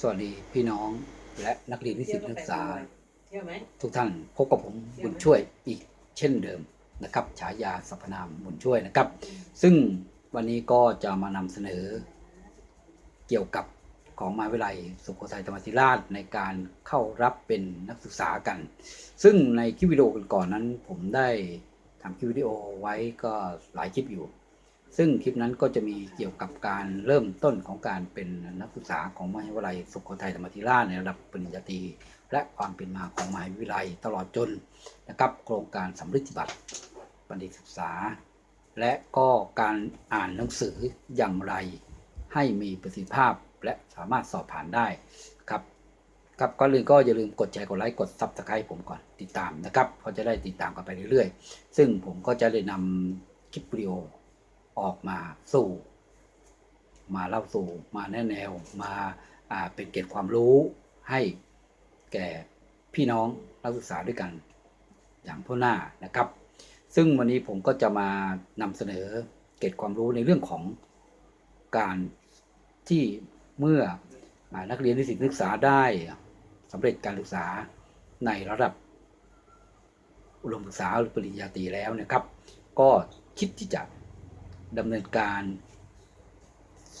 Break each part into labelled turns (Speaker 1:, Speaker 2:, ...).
Speaker 1: สวัสดีพี่น้องและนักเรียนนิสิตนักศึกษา
Speaker 2: เที่ยวไหม
Speaker 1: ทุกท่านพบกับผมบุญช่วยอีกเช่นเดิมนะครับฉายาสรรพนามบุญช่วยนะครับ ซึ่งวันนี้ก็จะมานำเสนอ เกี่ยวกับของมหาวิทยาลัยสุโขทัยธรรมาธิราชในการเข้ารับเป็นนักศึกษากัน ซึ่งในคลิปวิดีโอก่อนๆนั้น ผมได้ทำคลิปวิดีโอไว้ก็หลายคลิปอยู่ ซึ่งคลิปนั้นก็จะมีเกี่ยวกับการเริ่มต้นของการเป็นนักศึกษาของมหาวิทยาลัยสุโขทัยธรรมธิราชในระดับปริญญาตรีและความเป็นมาของมหาวิทยาลัยตลอดจนนะครับ โครงการสำฤทธิบัตรบัณฑิตศึกษา และก็การอ่านหนังสืออย่างไร ให้มีประสิทธิภาพและสามารถสอบผ่านได้ครับครับก่อนอื่นก็อย่าลืมกดแชร์กดไลค์กดซับสไครต์ผมก่อนติดตามนะครับเพราจะได้ติดตามกันไปเรื่อยๆ ซึ่งผมก็จะได้นำคลิปวิดีโอ ออกมาสู่ มาเล่าสู่มาแนะแนวมาอ่าเป็นเกร็ดความรู้ให้แก่พี่น้องนักศึกษาด้วยกัน อย่างทั่วหน้านะครับ ซึ่งวันนี้ผมก็จะมานำเสนอเกร็ดความรู้ในเรื่องของการที่เมื่ออนักเรียนนิสิตนักศึกษาได้สำเร็จการศึกษาในระดับอุดมศึกษาหรือปริญญาตรีแล้วนะครับ ก็คิดที่จะ ดำเนินการ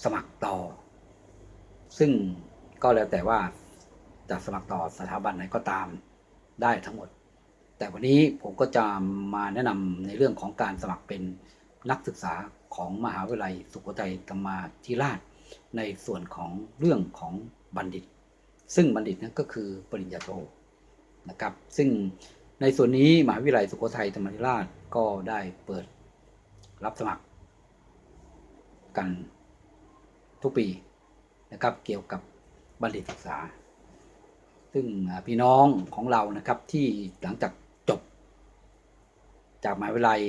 Speaker 1: สมัครต่อ ซึ่งก็แล้วแต่ว่าจะสมัครต่อสถาบันไหนก็ตามได้ทั้งหมด แต่วันนี้ผมก็จะมาแนะนำในเรื่องของการสมัครเป็นนักศึกษาของมหาวิทยาลัยสุโขทัยธรรมาธิราช ในส่วนของเรื่องของบัณฑิต ซึ่งบัณฑิตนั้นก็คือปริญญาโทนะครับ ซึ่งในส่วนนี้มหาวิทยาลัยสุโขทัยธรรมาธิราชก็ได้เปิดรับสมัคร กันทุกปีนะครับเกี่ยวกับบัณฑิตศึกษา ซึ่งพี่น้องของเรานะครับที่หลังจากจบ จากมหาวิทยาลัย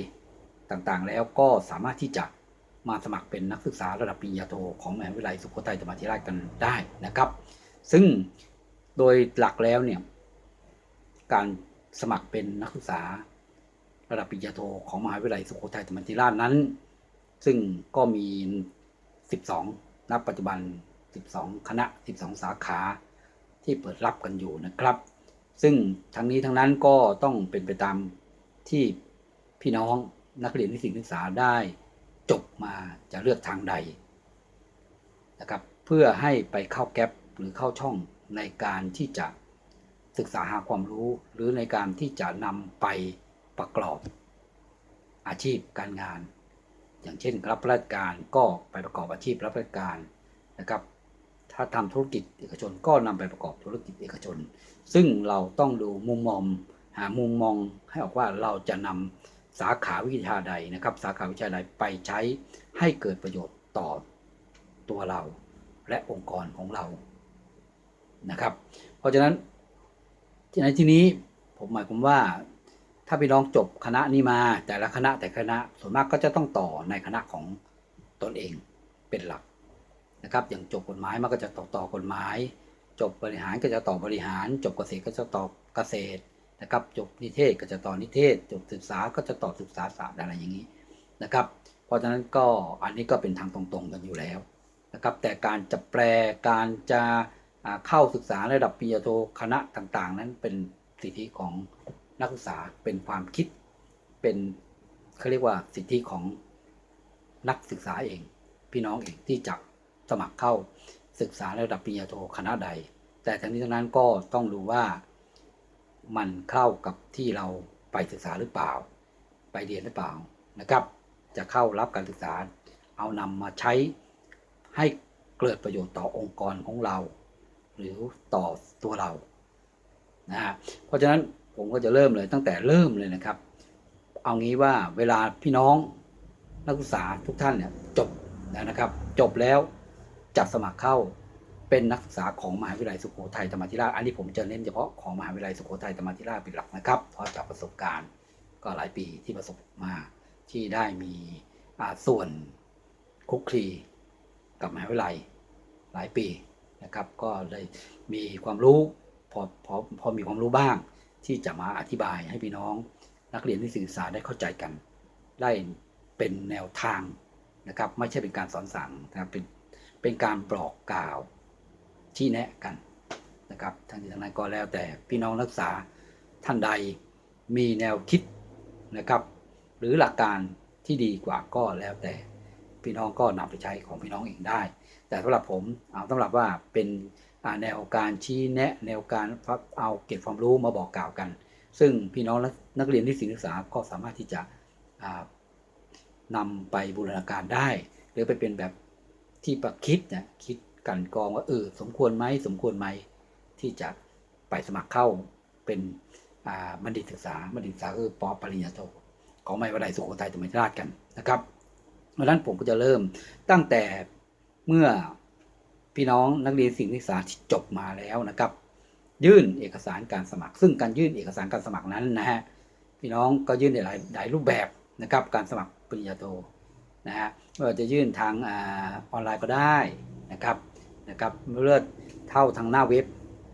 Speaker 1: ต่างๆ แล้วก็สามารถที่จะมาสมัครเป็นนักศึกษาระดับปริญญาโทของมหาวิทยาลัยสุโขทัยธรรมาธิราชกันได้นะครับ ซึ่งโดยหลักแล้วเนี่ยการสมัครเป็นนักศึกษาระดับปริญญาโทของมหาวิทยาลัยสุโขทัยธรรมาธิราชนั้น ซึ่งก็มี 12 ณ ปัจจุบัน 12 คณะ 12 สาขาที่เปิดรับกันอยู่นะครับ ซึ่งทั้งนี้ทั้งนั้นก็ต้องเป็นไปตามที่พี่น้องนักเรียนนิสิตนักศึกษาได้จบมาจะเลือกทางใดนะครับเพื่อให้ไปเข้าแก๊ปหรือเข้าช่องในการที่จะศึกษาหาความรู้ หรือในการที่จะนำไปประกอบอาชีพการงาน อย่างเช่นรับราชการก็ไปประกอบอาชีพรับราชการนะครับ ถ้าทำธุรกิจเอกชนก็นำไปประกอบธุรกิจเอกชน ซึ่งเราต้องดูมุมมองหามุมมองให้ออกว่าเราจะนำสาขาวิชาใดนะครับ สาขาวิชาใดไปใช้ให้เกิดประโยชน์ต่อตัวเราและองค์กรของเรานะครับ เพราะฉะนั้นที่ในที่นี้ผมหมายความว่า ถ้าพี่น้องจบคณะนี้มาแต่ละคณะแต่คณะส่วนมากก็จะต้องต่อในคณะของตนเองเป็นหลักนะครับ อย่างจบกฎหมายมันก็จะต่อต่อกฎหมาย จบบริหารก็จะต่อบริหาร จบเกษตรก็จะต่อเกษตรนะครับ จบนิเทศก็จะต่อนิเทศ จบศึกษาก็จะต่อศึกษาศาสตร์อะไรอย่างนี้นะครับ เพราะฉะนั้นก็อันนี้ก็เป็นทางตรงๆกันอยู่แล้วนะครับ แต่การจะแปลการจะเข้าศึกษาระดับปริญญาโทคณะต่างๆ นั้นเป็นสิทธิของ นักศึกษาเป็นความคิดเป็นเขาเรียกว่าสิทธิของนักศึกษาเอง พี่น้องเองที่จะสมัครเข้าศึกษาระดับปริญญาโทคณะใด แต่ทั้งนี้ทั้งนั้นก็ต้องดูว่ามันเข้ากับที่เราไปศึกษาหรือเปล่า ไปเรียนหรือเปล่านะครับ จะเข้ารับการศึกษา เอานำมาใช้ให้เกิดประโยชน์ต่อองค์กรของเรา หรือต่อตัวเรานะฮะเพราะฉะนั้น ผมก็จะเริ่มเลยตั้งแต่เริ่มเลยนะครับ เอางี้ว่าเวลาพี่น้องนักศึกษาทุกท่านเนี่ยจบนะครับ จบแล้วจัดสมัครเข้าเป็นนักศึกษาของมหาวิทยาลัยสุโขทัยธรรมาธิราชอันนี้ผมจะเน้นเฉพาะของมหาวิทยาลัยสุโขทัยธรรมาธิราชเป็นหลักนะครับ เพราะจากประสบการณ์ก็หลายปีที่ประสบมาที่ได้มีส่วนคุกคลีกับมหาวิทยาลัยหลายปีนะครับ ก็เลยมีความรู้พอพอพอมีความรู้บ้าง ที่จะมาอธิบายให้พี่น้อง นักเรียนที่ศึกษาได้เข้าใจกัน ได้เป็นแนวทางนะครับ ไม่ใช่เป็นการสอนสั่งนะครับเป็นเป็นการบอกกล่าวชี้แนะกันนะครับทางนี้ทางนั้นก็แล้วแต่พี่น้องนักศึกษาท่านใดมีแนวคิดนะครับ หรือหลักการที่ดีกว่าก็แล้วแต่พี่น้องก็นำไปใช้ของพี่น้องเองได้ แต่สำหรับผมเอาสำหรับว่าเป็น แนวการชี้แนะ แนวการเอาเก็บความรู้มาบอกกล่าวกัน ซึ่งพี่น้องและนักเรียนที่ศึกษาก็สามารถที่จะอ่านำไปบูรณาการได้ หรือไปเป็นแบบที่ประคิดนะคิดกันกองว่าเออสมควรไหมสมควรไหมที่จะไปสมัครเข้าเป็นบัณฑิตศึกษาบัณฑิตศึกษาคือปอปริญญาโทของมหาวิทยาลัยสุโขทัยธรรมราชกันนะครับเพราะนั้นผมก็จะเริ่มตั้งแต่เมื่อ พี่น้องนักเรียนสิ่งศึกษาที่จบมาแล้วนะครับ ยื่นเอกสารการสมัคร ซึ่งการยื่นเอกสารการสมัครนั้นนะฮะพี่น้องก็ยื่นในหลายหลายรูปแบบนะครับ การสมัครปริญญาโทนะฮะว่าจะยื่นทางอาออนไลน์ก็ได้นะครับนะครับเลือกเท่าทางหน้าเว็บ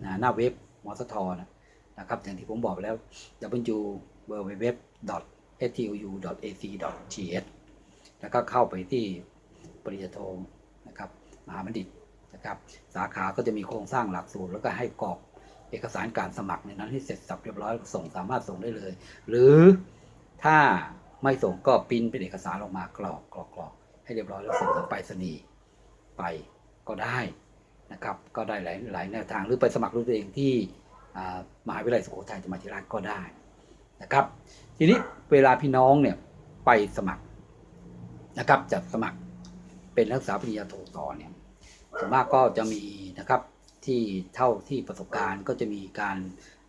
Speaker 1: นะหน้าเว็บมสทนะนะครับอย่างที่ผมบอกไปแล้ว www.stuu.ac.th แล้วก็เข้าไปที่ปริญญาโทนะครับมหาบัณฑิต นะครับสาขาก็จะมีโครงสร้างหลักสูตร แล้วก็ให้กรอกเอกสารการสมัครในนั้นให้เสร็จสับเรียบร้อยส่งสามารถส่งได้เลย หรือถ้าไม่ส่งก็ปิ้นเป็นเอกสารออกมากรอกกรอกกรอกให้เรียบร้อยแล้วส่งทางไปรษณีย์ไปก็ได้นะครับ ก็ได้หลายหลายแนวทางหรือไปสมัครด้วยตัวเองที่มหาวิทยาลัยสุโขทัยธรรมาธิราชก็ได้นะครับ ทีนี้เวลาพี่น้องเนี่ยไปสมัครนะครับจะสมัครเป็นนักศึกษาปริญญาโทต่อเนี่ย ส่วนมากก็จะมีนะครับที่เท่าที่ประสบการณ์ก็จะมีการ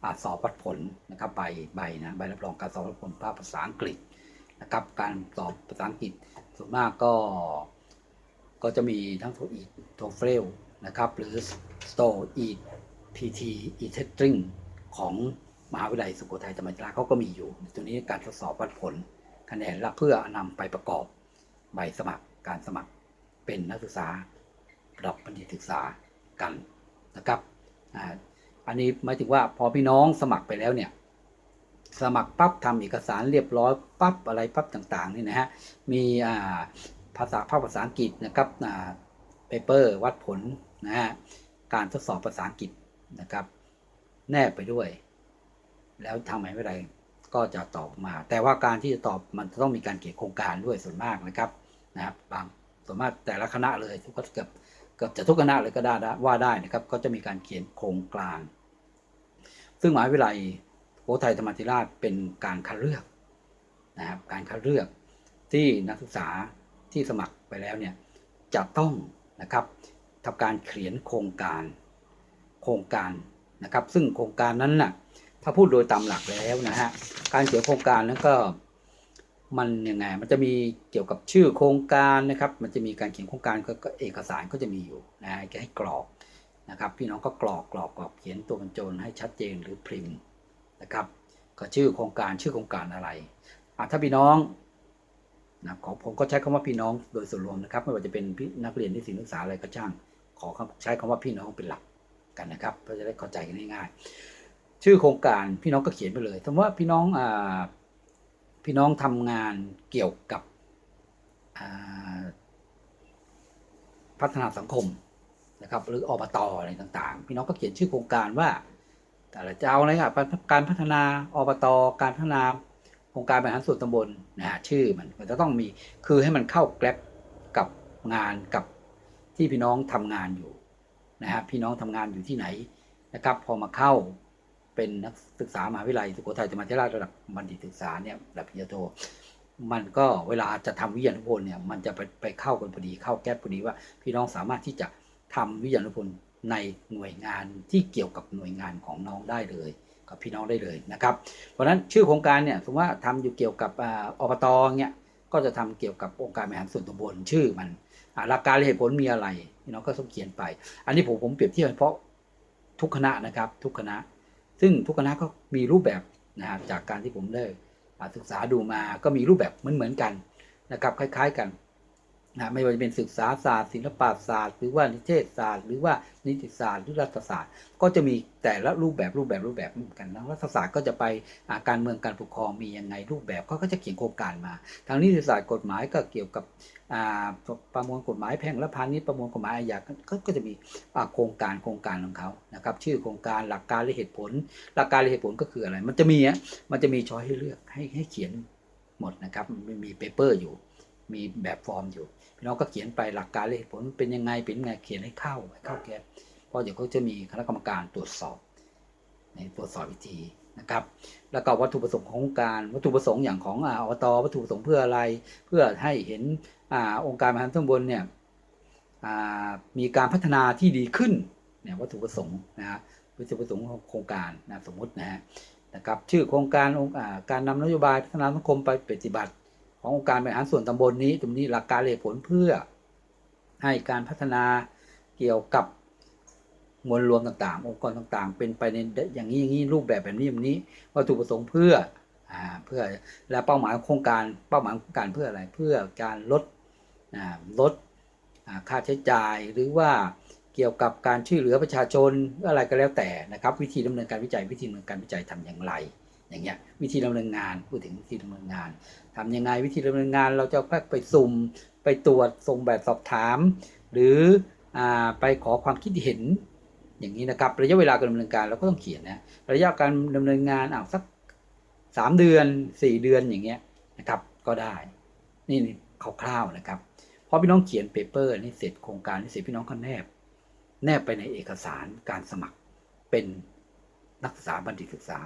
Speaker 1: อสอบวัดผลนะครับใบใบนะใบรับรองการสอบวัดผลภาษาอังกฤษนะครับการสอบภาษาอังกฤษส่วนมากก็ ก็จะมีทั้งโทอีโทเฟลนะครับหรือ s t o e PT e t e s t i n g ของมหาวิทยาลัยสุโขทัยธรรมราชเขาก็มีอยู่ ตัวนี้การทดสอบวัดผลคะแนนและเพื่อนำไปประกอบใบสมัครการสมัครเป็นนักศึกษา ระดับบัณฑิตศึกษากันนะครับอันนี้หมายถึงว่าพอพี่น้องสมัครไปแล้วเนี่ยสมัครปั๊บทำเอกสารเรียบร้อยปั๊บอะไรปั๊บต่างๆนี่นะฮะมีภาษาภาคภาษาอังกฤษนะครับอ่าเปเปอร์วัดผลนะฮะการทดสอบภาษาอังกฤษนะครับ แนบไปด้วย แล้วทำไมไม่ไรก็จะตอบมา แต่ว่าการที่จะตอบมันจะต้องมีการเขียนโครงการด้วยส่วนมากนะครับนะครับบางส่วนมากแต่ละคณะเลยทุกเกือบ เกือบจะทุกคณะเลยก็ได้ว่าได้นะครับก็จะมีการเขียนโครงกลาง ซึ่งมหาวิทยาลัยโขทัยธรรมธิราชเป็นการคัดเลือกนะครับการคัดเลือกที่นักศึกษาที่สมัครไปแล้วเนี่ยจะต้องนะครับทำการเขียนโครงการโครงการนะครับ ซึ่งโครงการนั้นน่ะถ้าพูดโดยตามหลักแล้วนะฮะการเขียนโครงการนั้นก็ มันยังไง มันจะมีเกี่ยวกับชื่อโครงการนะครับ มันจะมีการเขียนโครงการก็เอกสารก็จะมีอยู่นะฮะให้กรอกนะครับ พี่น้องก็กรอกกรอกกรอกเขียนตัวบรรจนให้ชัดเจนหรือพิมพ์นะครับก็ชื่อโครงการชื่อโครงการอะไรอะถ้าพี่น้องนะขอผมก็ใช้คำว่าพี่น้องโดยส่วนรวมนะครับ ไม่ว่าจะเป็นพี่นักเรียนที่ศิลปศึกษาอะไรก็ช่าง ขอใช้คำว่าพี่น้องเป็นหลักกันนะครับเพื่อจะได้เข้าใจกันง่ายๆชื่อโครงการพี่น้องก็เขียนไปเลยสมมติว่าพี่น้องอ่า พี่น้องทำงานเกี่ยวกับพัฒนาสังคมนะครับหรืออบตอะไรต่างๆ พี่น้องก็เขียนชื่อโครงการว่า แต่ละจะเอาอะไรครับการพัฒนาอบตการพัฒนาโครงการบริหารส่วนตำบลนะฮะชื่อมันมันจะต้องมีคือให้มันเข้าแกลบกับงานกับที่พี่น้องทำงานอยู่นะฮะพี่น้องทำงานอยู่ที่ไหนนะครับ พอมาเข้า เป็นนักศึกษามหาวิทยาลัยสุโขทัยธรรมาธิราชระดับบัณฑิตศึกษาเนี่ยระดับปริญญาโท มันก็เวลาจะทำวิทยานุพนธ์เนี่ยมันจะไปไปเข้ากันพอดีเข้าแก๊ปพอดีว่า พี่น้องสามารถที่จะทำวิทยานุพนธ์ในหน่วยงานที่เกี่ยวกับหน่วยงานของน้องได้เลยกับพี่น้องได้เลยนะครับ เพราะฉะนั้นชื่อโครงการเนี่ยสมมติว่าทำอยู่เกี่ยวกับอ่าอบตเนี่ยก็จะทำเกี่ยวกับองค์การบริหารส่วนตำบลชื่อมันหลักการและเหตุผลมีอะไรพี่น้องก็ต้องเขียนไป อันนี้ผมผมเปรียบเทียบเฉพาะทุกคณะนะครับทุกคณะ ซึ่งทุกคณะก็มีรูปแบบนะครับจากการที่ผมได้ศึกษาดูมาก็มีรูปแบบเหมือนเหมือนๆกันนะครับคล้าย ๆ กัน นะไม่ว่าจะเป็นศึกษาศาสตร์ ศิลปศาสตร์ หรือว่านิเทศศาสตร์ หรือว่านิติศาสตร์หรือรัฐศาสตร์ ก็จะมีแต่ละรูปแบบรูปแบบรูปแบบเหมือนกันนะรัฐศาสตร์ก็จะไปาการเมืองการปกครองมียังไงรูปแบบเขาก็จะเขียนโครงการมา ทางนิติศาสตร์กฎหมายก็เกี่ยวกับประมวลกฎหมายแพ่งและพาณิชย์ประมวลกฎหมายอาญาก็จะมีโครงการโครงการของเขานะครับชื่อโครงการหลักการและเหตุผล หลักการและเหตุผลก็คืออะไร มันจะมีอะมันจะมีช้อยให้เลือกให้ให้เขียนหมดนะครับมันมีเปเปอร์อยู่ มีแบบฟอร์มอยู่ พี่น้องก็เขียนไปหลักการและเหตุผลเป็นยังไงเป็นยังไงเขียนให้เข้าให้เข้าแกนเพราะเดี๋ยวเขาจะมีคณะกรรมการตรวจสอบในตรวจสอบวิธีนะครับ แล้วก็วัตถุประสงค์ของโครงการวัตถุประสงค์อย่างของอ่าอบตวัตถุประสงค์เพื่ออะไร เพื่อให้เห็นอองค์การบริหารส่วนบลเนี่ยมีการพัฒนาที่ดีขึ้นเนี่ยวัตถุประสงค์นะฮะวัตถุประสงค์ของโครงการนะสมมตินะฮะนะครับชื่อโครงการองค์การนำนโยบายพัฒนาสังคมไปปฏิบัติ ขององค์การบริหารส่วนตำบลนี้ ตรงนี้หลักการเหตุผลเพื่อให้การพัฒนาเกี่ยวกับมวลรวมต่างๆ องค์กรต่างๆ เป็นไปในอย่างนี้อย่างนี้รูปแบบแบบนี้แบบนี้วัตถุประสงค์เพื่ออเพื่อและเป้าหมายโครงการเป้าหมายโครงการเพื่ออะไรเพื่อการลดลดค่าใช้จ่ายหรือว่าเกี่ยวกับการช่วยเหลือประชาชนอะไรก็แล้วแต่นะครับ วิธีดำเนินการวิจัยวิธีดำเนินการวิจัยทำอย่างไร อย่างเงี้ยวิธีดำเนินงานพูดถึงวิธีดำเนินงานทำยังไงวิธีดำเนินงาน เราจะไปสุ่มไปตรวจส่งแบบสอบถาม หรืออไปขอความคิดเห็นอย่างนี้นะครับระยะเวลาการดำเนินการเราก็ต้องเขียนนะระยะการดำเนินงานอ้าวสักสามเดือนสี่เดือนอย่างเงี้ยนะครับก็ได้นี่คร่าวๆนะครับพอพี่น้องเขียนเปเปอร์นี่เสร็จโครงการนี่เสร็จพี่น้องก็แนบ แนบไปในเอกสารการสมัครเป็นนักศึกษาบัณฑิตศึกษา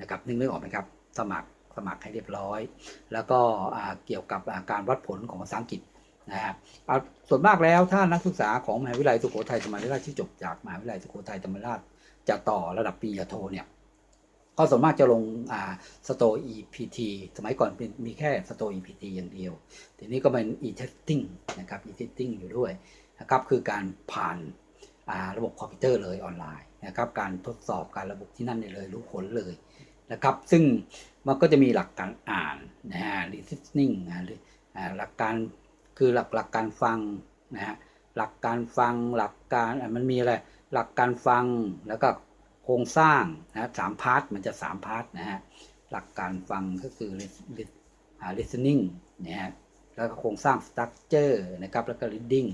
Speaker 1: นะครับนึกนึกออกไหมครับสมัครสมัครให้เรียบร้อย แล้วก็เกี่ยวกับการวัดผลของภาษาอังกฤษนะฮะอ่าส่วนมากแล้วถ้านักศึกษาของมหาวิทยาลัยสุโขทัยธรรมาราชที่จบจากมหาวิทยาลัยสุโขทัยธรรมาราชจะต่อระดับปริญญาโทเนี่ยก็ส่วนมากจะลงอ่าสโต EPT สมัยก่อนเป็นมีแค่สโต EPT อย่างเดียว ทีนี้ก็เป็น e-testing นะครับ e-testing อยู่ด้วยนะครับคือการผ่านอ่าระบบคอมพิวเตอร์เลยออนไลน์นะครับการทดสอบการระบบที่นั่นเลยรู้ผลเลย นะครับ ซึ่งมันก็จะมีหลักการอ่านนะฮะ listening นะหรือหลักการคือหลักหลักการฟังนะฮะหลักการฟังหลักการมันมีอะไรหลักการฟังแล้วก็โครงสร้างนะสามพาร์ทมันจะสามพาร์ทนะฮะหลักการฟังก็คือ listening นะฮะแล้วก็โครงสร้าง structure นะครับแล้วก็ reading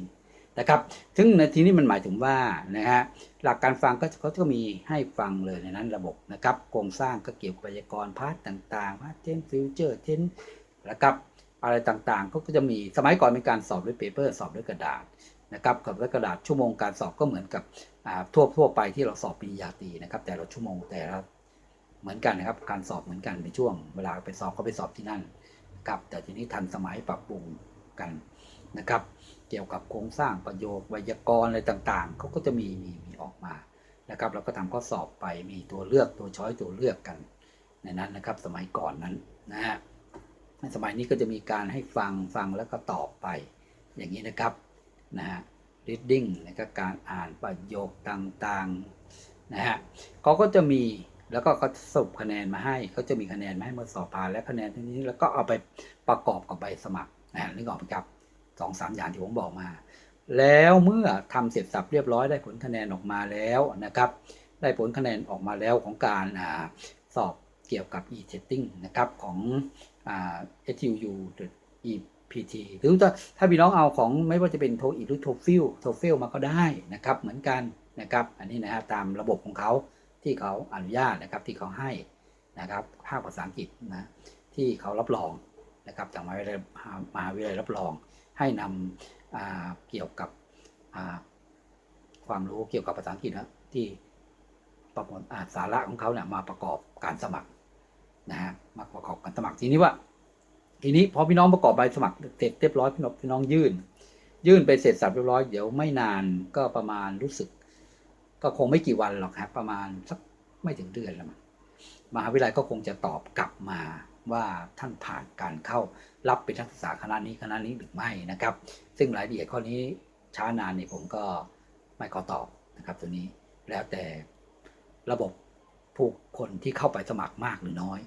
Speaker 1: นะครับ ซึ่งในที่นี้มันหมายถึงว่านะฮะหลักการฟังก็เขาก็มีให้ฟังเลยในนั้นระบบนะครับ โครงสร้างก็เกี่ยวกับไวยากรณ์พาร์ทต่างๆพาร์ทเทนฟิวเจอร์เทนนะครับอะไรต่างๆ ก็จะมีสมัยก่อนเป็นการสอบด้วยเปเปอร์สอบด้วยกระดาษนะครับกับกระดาษชั่วโมงการสอบก็เหมือนกับทั่วทั่วไปที่เราสอบปริญญาตรีนะครับ แต่ละชั่วโมงแต่ละเหมือนกันนะครับ การสอบเหมือนกันในช่วง เวลาไปสอบก็ไปสอบที่นั่นครับแต่ทีนี้ทันสมัยปรับปรุงกัน นะครับ เกี่ยวกับโครงสร้างประโยคไวยากรณ์อะไรต่างๆเขาก็จะมีมีมีออกมานะครับเราก็ทำข้อสอบไปมีตัวเลือกตัวช้อยตัวเลือกกันในนั้นนะครับ สมัยก่อนนั้นนะฮะสมัยนี้ก็จะมีการให้ฟังฟังแล้วก็ตอบไป อย่างนี้นะครับนะฮะ reading แล้วก็การอ่านประโยคต่างๆนะฮะเขาก็จะมีแล้วก็เขาสรุปคะแนนมาให้เขาจะมีคะแนนมาให้เมื่อสอบผ่านและคะแนนที่นี้แล้วก็เอาไปประกอบกับใบสมัครนะฮะนึกออกไหมครับ สองสามอย่างที่ผมบอกมา แล้วเมื่อทำเสร็จสับเรียบร้อยได้ผลคะแนนออกมาแล้วนะครับ ได้ผลคะแนนออกมาแล้วของการอาสอบเกี่ยวกับ e-testing นะครับของอ่า STU EPT หรือถ้าถ้าพี่น้องเอาของไม่ว่าจะเป็นโทอีหรือโทฟิลโทฟิลมาก็ได้นะครับเหมือนกันนะครับ อันนี้นะฮะตามระบบของเขาที่เขาอนุญาตนะครับที่เขาให้นะครับภาคภาษาอังกฤษนะที่เขารับรองนะครับจากมหาวิทยาลัยมหาวิทยาลัยรับรอง ให้นำเกี่ยวกับความรู้เกี่ยวกับภาษาอังกฤษนะที่ประมวลสาระของเขาเนี่ยมาประกอบการสมัครนะฮะมาประกอบการสมัครทีนี้ว่า ทีนี้พอพี่น้องประกอบใบสมัครเสร็จเรียบร้อยพี่น้องพี่น้องยื่น ยื่นไปเสร็จสับเรียบร้อยเดี๋ยวไม่นานก็ประมาณรู้สึก ก็คงไม่กี่วันหรอกครับประมาณสักไม่ถึงเดือนแล้วมั้งมหาวิทยาลัยก็คงจะตอบกลับมา ว่าท่านผ่านการเข้ารับเป็นนักศึกษาคณะนี้คณะนี้หรือไม่นะครับ ซึ่งรายละเอียดข้อนี้ช้านานนี่ผมก็ไม่ขอตอบนะครับ ตัวนี้แล้วแต่ระบบผู้คนที่เข้าไปสมัครมากหรือน้อย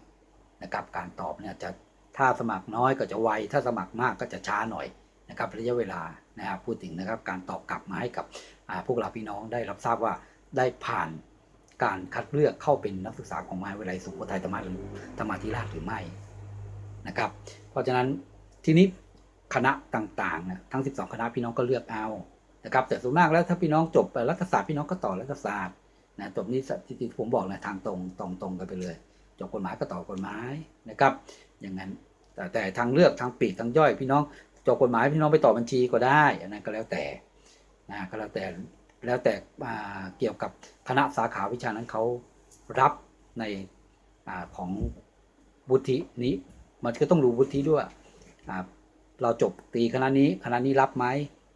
Speaker 1: นะครับการตอบเนี่ยจะถ้าสมัครน้อยก็จะไวถ้าสมัครมากก็จะช้าหน่อยนะครับระยะเวลานะครับพูดถึงนะครับการตอบกลับมาให้กับพวกเราพี่น้องได้รับทราบว่าได้ผ่าน การคัดเลือกเข้าเป็นนักศึกษาของมหาวิทยาลัยสุโขทัยธรรมธรรมาธิราชหรือไม่นะครับ เพราะฉะนั้นทีนี้คณะต่างๆนะทั้ง 12 คณะพี่น้องก็เลือกเอานะครับ แต่ส่วนมากแล้วถ้าพี่น้องจบรัฐศาสตร์พี่น้องก็ต่อรัฐศาสตร์นะจบนี้ที่ผมบอกนะทางตรงตรงตรงกันไปเลยจบกฎหมายก็ต่อกฎหมายนะครับ อย่างนั้นแต่แต่ทางเลือกทางปีกทางย่อยพี่น้องจบกฎหมายพี่น้องไปต่อบัญชีก็ได้อันนั้นก็แล้วแต่นะก็แล้วแต่ แล้วแต่เกี่ยวกับคณะสาขาวิชานั้นเขารับในอของวุฒินี้ มันก็ต้องรู้วุฒิด้วย เราจบตีคณะนี้คณะนี้รับไหม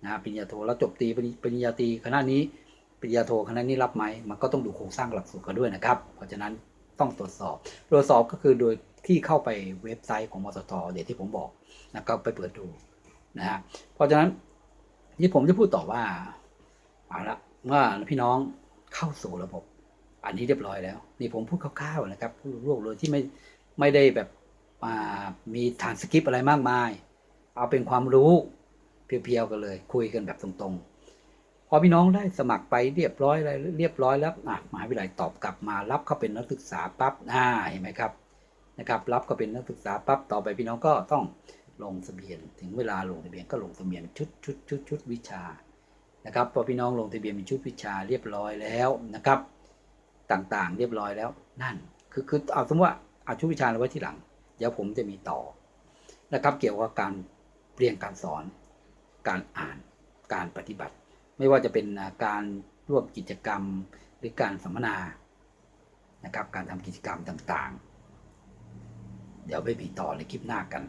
Speaker 1: นะปริญญาโทเราจบตีปริปริญญาตรีคณะนี้ปริญญาโทคณะนี้รับไหมมันก็ต้องดูโครงสร้างหลักสูตรกันด้วยนะครับ เพราะฉะนั้นต้องตรวจสอบ ตรวจสอบก็คือโดยที่เข้าไปเว็บไซต์ของมสทเดี๋ยวที่ผมบอกนะก็ไปเปิดดูนะฮะเพราะฉะนั้นที่ผมจะพูดต่อว่า เอาละเมื่อพี่น้องเข้าสู่ระบบ อันนี้เรียบร้อยแล้ว นี่ผมพูดคร่าวๆนะครับพูดรวบเลยที่ไม่ไม่ได้แบบมีฐานสคริปอะไรมากมาย เอาเป็นความรู้เพียวๆกันเลย คุยกันแบบตรงๆ พอพี่น้องได้สมัครไปเรียบร้อยอะไรเรียบร้อยแล้วอะมหาวิทยาลัยตอบกลับมารับเข้าเป็นนักศึกษาปั๊บอ่าเห็นไหมครับนะครับรับก็เป็นนักศึกษาปั๊บต่อไปพี่น้องก็ต้องลงทะเบียนถึงเวลาลงทะเบียนก็ลงทะเบียนชุดชุดชุดชุดวิชา นะครับพอพี่น้องลงทะเบียนเป็นชุดวิชาเรียบร้อยแล้วนะครับ ต่างๆ เรียบร้อยแล้วนั่น คือคือเอาสมมติว่าเอาชุดวิชาเอาไว้ที่หลัง เดี๋ยวผมจะมีต่อนะครับ เกี่ยวกับการเรียนการสอน การอ่านการปฏิบัติ ไม่ว่าจะเป็นการร่วมกิจกรรมหรือการสัมมนานะครับ การทำกิจกรรมต่างๆ เดี๋ยวไปมีต่อในคลิปหน้ากัน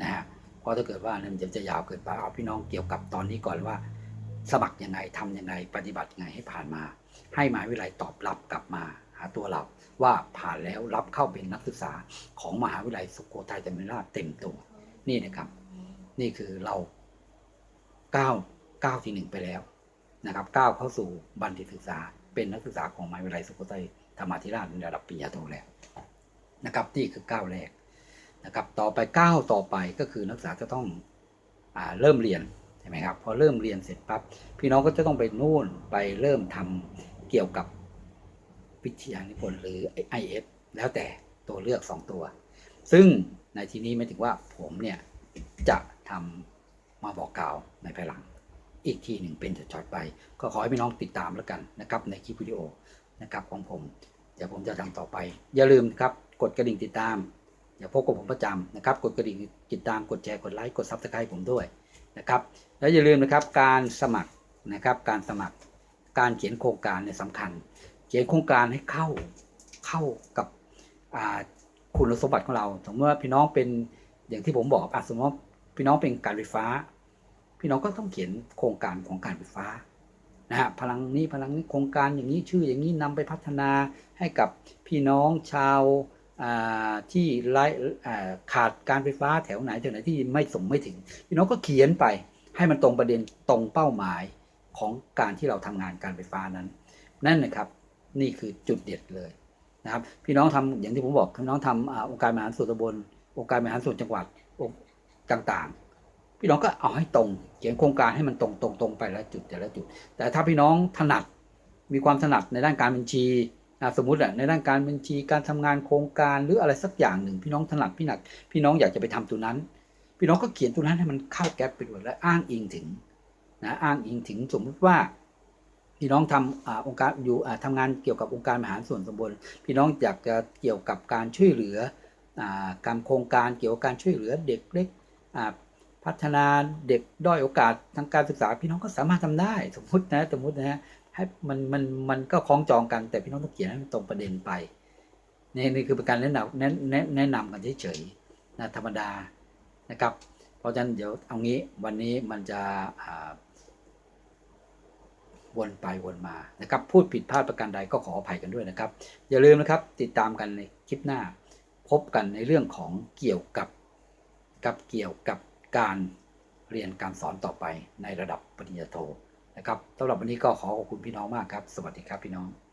Speaker 1: นะฮะเพราะถ้าเกิดว่ามันจะจะยาวเกินไปเอาพี่น้องเกี่ยวกับตอนนี้ก่อนว่า สมัครยังไงทำยังไง ปฏิบัติยังไงให้ผ่านมา ให้มหาวิทยาลัยตอบรับกลับมาหาตัวเราว่าผ่านแล้วรับเข้าเป็นนักศึกษาของมหาวิทยาลัยสุโขทัยธรรมราชเต็มตัว นี่นะครับ นี่คือเราก้าวก้าวที่หนึ่งไปแล้วนะครับก้าวเข้าสู่บัณฑิตศึกษา เป็นนักศึกษาของมหาวิทยาลัยสุโขทัยธรรมาธิราชในระดับปริญญาโทแล้วนะครับนี่คือก้าวแรกนะครับ ต่อไปก้าวต่อไปก็คือนักศึกษาจะต้องอเริ่มเรียน ช่ไหมครับพอเริ่มเรียนเสร็จปั๊บพี่น้องก็จะต้องไปนู่นไปเริ่มทำเกี่ยวกับวิทยานิพนธ์หรือ IF แล้วแต่ตัวเลือก 2 ตัว ซึ่งในที่นี้ไม่ถึงว่าผมเนี่ยจะทำมาบอกกล่าวในภายหลัง อีกทีหนึ่งเป็นช็อตไป ก็ขอให้พี่น้องติดตามแล้วกันนะครับในคลิปวิดีโอนะครับของผม เดี๋ยวผมจะทำต่อไป อย่าลืมครับกดกระดิ่งติดตามอย่าพบกับผมประจำนะครับ กดกระดิ่งติดตามกดแชร์กดไลค์กดซับสไครต์ผมด้วย นะครับแล้วอย่าลืมนะครับการสมัครนะครับการสมัครการเขียนโครงการเนี่ยสำคัญ เขียนโครงการให้เข้าเข้ากับคุณสมบัติของเราสมมติว่าพี่น้องเป็นอย่างที่ผมบอกอสมมติว่าพี่น้องเป็นการไฟฟ้า พี่น้องก็ต้องเขียนโครงการของการไฟฟ้านะฮะพลังนี้พลังนี้โครงการอย่างนี้ชื่ออย่างนี้นำไปพัฒนาให้กับพี่น้องชาว ที่ไขาดการไฟฟ้าแถวไหนแถวไหนที่ไม่ส่งไม่ถึงพี่น้องก็เขียนไปให้มันตรงประเด็นตรงเป้าหมายของการที่เราทำงานการไฟฟ้านั้น นั่นนะครับนี่คือจุดเด็ดเลยนะครับ พี่น้องทำอย่างที่ผมบอกพี่น้องทำอาองค์การบริหารส่วนตำบลองค์การบริหารส่วนจังหวัดองค์ต่างๆ พี่น้องก็เอาให้ตรงเขียนโครงการให้มันตรงตรงตรงไปแล้วจุดแต่ละจุด แต่ถ้าพี่น้องถนัดมีความถนัดในด้านการบัญชี นะสมมติอะในด้านการบัญชีการทำงานโครงการหรืออะไรสักอย่างหนึ่ง พี่น้องถนัดพี่หนัก พี่น้องอยากจะไปทำตัวนั้น พี่น้องก็เขียนตัวนั้นให้มันเข้าแก๊ปไปด้วยและอ้างอิงถึงนะอ้างอิงถึงสมมุติว่า พี่น้องทำอองค์การอยู่อ่าทำงานเกี่ยวกับองค์การบริหารส่วนตำบลพี่น้องอยากจะเกี่ยวกับการช่วยเหลืออการโครงการเกี่ยวกับการช่วยเหลือเด็กเล็กพัฒนาเด็กด้อยโอกาสทางการศึกษา พี่น้องก็สามารถทำได้ สมมตินะสมมตินะ ให้มันมันมันก็คล้องจองกันแต่พี่น้องต้องเขียนให้มันตรงประเด็นไปนี่นี่คือเป็นการแนะนำแนะแนะแนะนำกันเฉยๆนะธรรมดานะครับ เพราะฉะนั้นเดี๋ยวเอางี้วันนี้มันจะวนไปวนมานะครับ พูดผิดพลาดประการใดก็ขออภัยกันด้วยนะครับ อย่าลืมนะครับติดตามกันในคลิปหน้า พบกันในเรื่องของเกี่ยวกับกับเกี่ยวกับการเรียนการสอนต่อไปในระดับปริญญาโท นะครับสำหรับวันนี้ก็ขอขอบคุณพี่น้องมากครับ สวัสดีครับพี่น้อง